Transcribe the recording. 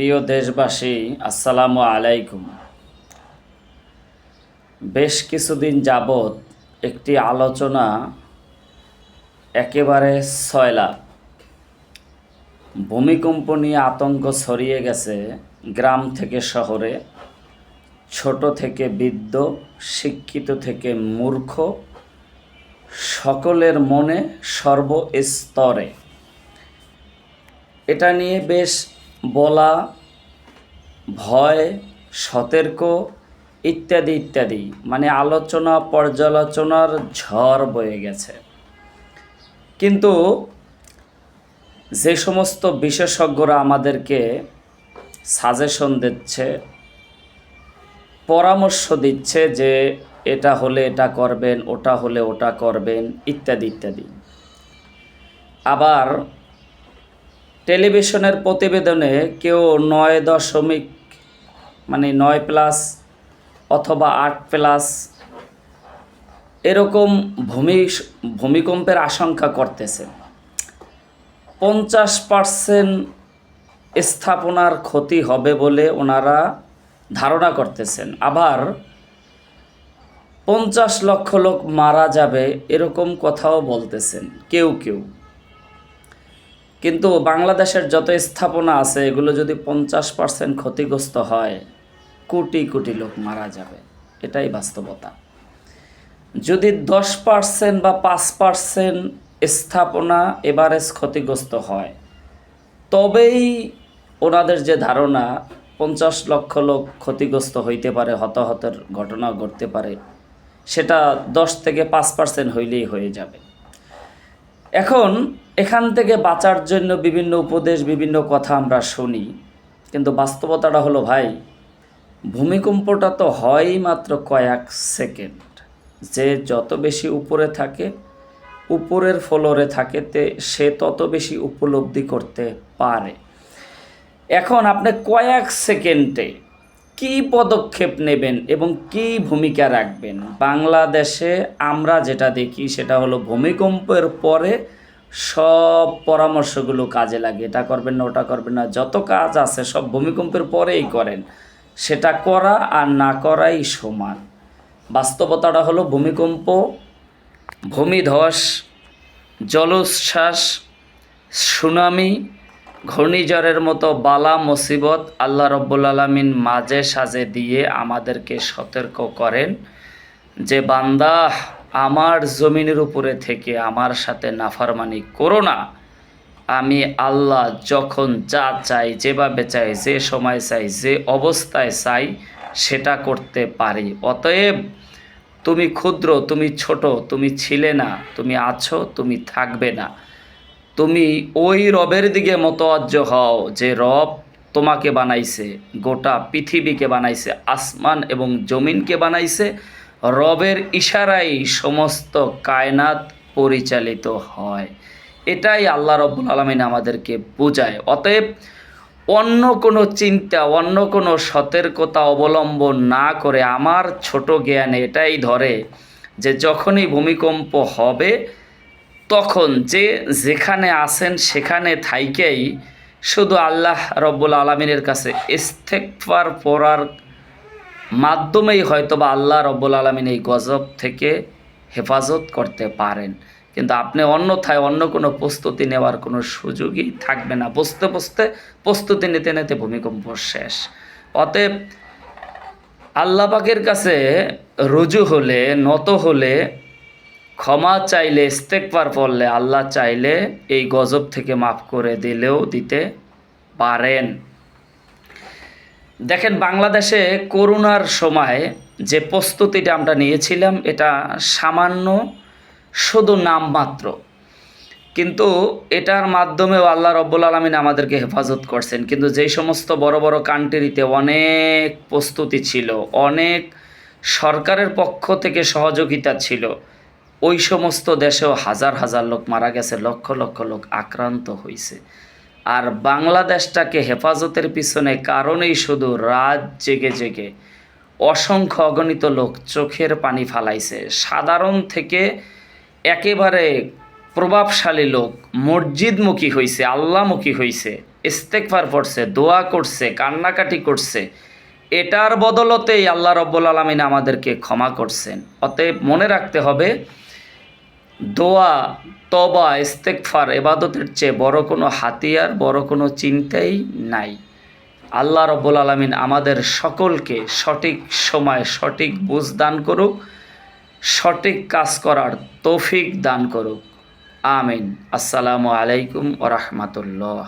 প্রিয় দেশবাসী, আসসালামু আলাইকুম। বেশ কিছুদিন যাবৎ একটি আলোচনা একেবারে ছয়লা। ভূমিকম্প নিয়ে আতঙ্ক ছড়িয়ে গেছে গ্রাম থেকে শহরে। ছোট থেকে বৃদ্ধ, শিক্ষিত থেকে মূর্খ, সকলের মনে সর্বস্তরে। এটা নিয়ে বেশ বলা, ভয়, সতর্ক ইত্যাদি ইত্যাদি। মানে আলোচনা, পর্যালোচনার ঝড় বয়ে গেছে। কিন্তু যে সমস্ত বিশেষজ্ঞরা আমাদেরকে সাজেশন দিচ্ছে, পরামর্শ দিচ্ছে যে এটা হলে এটা করবেন, ওটা হলে ওটা করবেন, ইত্যাদি ইত্যাদি। আবার টেলিভিশনের প্রতিবেদনে কেউ নয় দশমিক মানে নয় প্লাস অথবা আট প্লাস এরকম ভূমি, ভূমিকম্পের আশঙ্কা করতেছে। পঞ্চাশ পার্সেন্ট স্থাপনার ক্ষতি হবে বলে ওনারা ধারণা করতেছেন। আবার পঞ্চাশ লক্ষ লোক মারা যাবে এরকম কথাও বলতেছেন, কেউ কেউ। কিন্তু বাংলাদেশের যত স্থাপনা আছে, এগুলো যদি পঞ্চাশ পার্সেন্ট ক্ষতিগ্রস্ত হয়, কোটি কোটি লোক মারা যাবে। এটাই বাস্তবতা। যদি দশ পার্সেন্ট বা পাঁচ পার্সেন্ট স্থাপনা এভারেজ ক্ষতিগ্রস্ত হয়, তবেই ওনাদের যে ধারণা, পঞ্চাশ লক্ষ লোক ক্ষতিগ্রস্ত হইতে পারে, হতাহতের ঘটনা ঘটতে পারে, সেটা দশ থেকে পাঁচ পার্সেন্ট হইলেই হয়ে যাবে। এখন এখান থেকে বাঁচার জন্য বিভিন্ন উপদেশ, বিভিন্ন কথা আমরা শুনি। কিন্তু বাস্তবতাটা হলো, ভাই, ভূমিকম্পটা তো হয়ই মাত্র কয়েক সেকেন্ড। যে যত বেশি উপরে থাকে, উপরের ফ্লোরে থাকে, তে সে তত বেশি উপলব্ধি করতে পারে। এখন আপনি কয়েক সেকেন্ডে কি পদক্ষেপ নেবেন এবং কি ভূমিকা রাখবেন? বাংলাদেশে আমরা যেটা দেখি সেটা হলো ভূমিকম্পের পরে সব পরামর্শগুলো কাজে লাগে। এটা করবেন না, ওটা করবেন না। যত কাজ আছে সব ভূমিকম্পের পরেই করেন। সেটা করা আর না করাই সমান। বাস্তবতাটা হলো ভূমিকম্প, ভূমিধস, জলোচ্ছ্বাস, সুনামি ঘূর্ণিঝড়ের মতো বালা মুসিবত আল্লাহ রব্বুল আলমিন মাঝে সাজে দিয়ে আমাদেরকে সতর্ক করেন যে, বান্দা, আমার জমিনের উপরে থেকে আমার সাথে নাফারমানি করো না। আমি আল্লাহ যখন যা চাই, যেভাবে চাই, যে সময় চাই, যে অবস্থায় চাই, সেটা করতে পারি। অতএব তুমি ক্ষুদ্র, তুমি ছোট, তুমি ছিলে না, তুমি আছো, তুমি থাকবে না। তুমি ওই রবের দিকে মতোয়াজ্য হও যে রব তোমাকে বানাইছে, গোটা পৃথিবীকে বানাইছে, আসমান এবং জমিনকে বানাইছে। রবের ইশারাই সমস্ত কায়নাত পরিচালিত হয়। এটাই আল্লাহ রব্বুল আলমিন আমাদেরকে বোঝায়। অতএব অন্য কোনো চিন্তা, অন্য কোনো সতর্কতা অবলম্বন না করে আমার ছোট জ্ঞানে এটাই ধরে যে যখনই ভূমিকম্প হবে তখন যে যেখানে আসেন সেখানে থাইকেই শুধু আল্লাহ রব্বুল আলমিনের কাছে ইস্তেকফার পড়ার মাধ্যমেই হয়তো বা আল্লাহ রব্বুল আলমিন এই গজব থেকে হেফাজত করতে পারেন। কিন্তু আপনি অন্যথায় অন্য কোনো প্রস্তুতি নেওয়ার কোনো সুযোগই থাকবে না। বসতে বসতে প্রস্তুতি নিতে নিতে ভূমিকম্প শেষ। অতএব আল্লাহ পাকের কাছে রুজু হলে, নত হলে ক্ষমা চাইলে ইস্তেকবার পড়লে আল্লাহ চাইলে এই গজব থেকে মাফ করে দিলেও দিতে পারেন। দেখেন, বাংলাদেশে করোনার সময় যে প্রস্তুতিটা আমরা নিয়েছিলাম, এটা সামান্য শুধু নামমাত্র কিন্তু এটার মাধ্যমেও আল্লাহ রব্বুল আলমিন আমাদেরকে হেফাজত করছেন। কিন্তু যেই সমস্ত বড় বড় কান্ট্রিতে অনেক প্রস্তুতি ছিল, অনেক সরকারের পক্ষ থেকে সহযোগিতা ছিল ওই সমস্ত দেশেও হাজার হাজার লোক মারা গেছে, লক্ষ লক্ষ লোক আক্রান্ত হয়েছে। আর বাংলাদেশটাকে হেফাজতের পিছনে কারণেই শুধু রাত জেগে জেগে অসংখ্য অগণিত লোক চোখের পানি ফালাইছে। সাধারণ থেকে একেবারে প্রভাবশালী লোক মসজিদমুখী হয়েছে আল্লামুখী হয়েছে ইস্তেকফার পড়ছে, দোয়া করছে, কান্নাকাটি করছে। এটার বদলতেই আল্লাহ রব্বুল আলমিন আমাদেরকে ক্ষমা করছেন। অতএব মনে রাখতে হবে দোয়া তবা ইস্তেকফার এবাদতের চেয়ে বড় কোনো হাতিয়ার, বড় কোনো চিন্তাই নাই। আল্লাহ রব্বুল আলমিন আমাদের সকলকে সঠিক সময় সঠিক বুঝ দান করুক, সঠিক কাজ করার তৌফিক দান করুক। আমিন। আসসালামু আলাইকুম ওরহমতুল্লাহ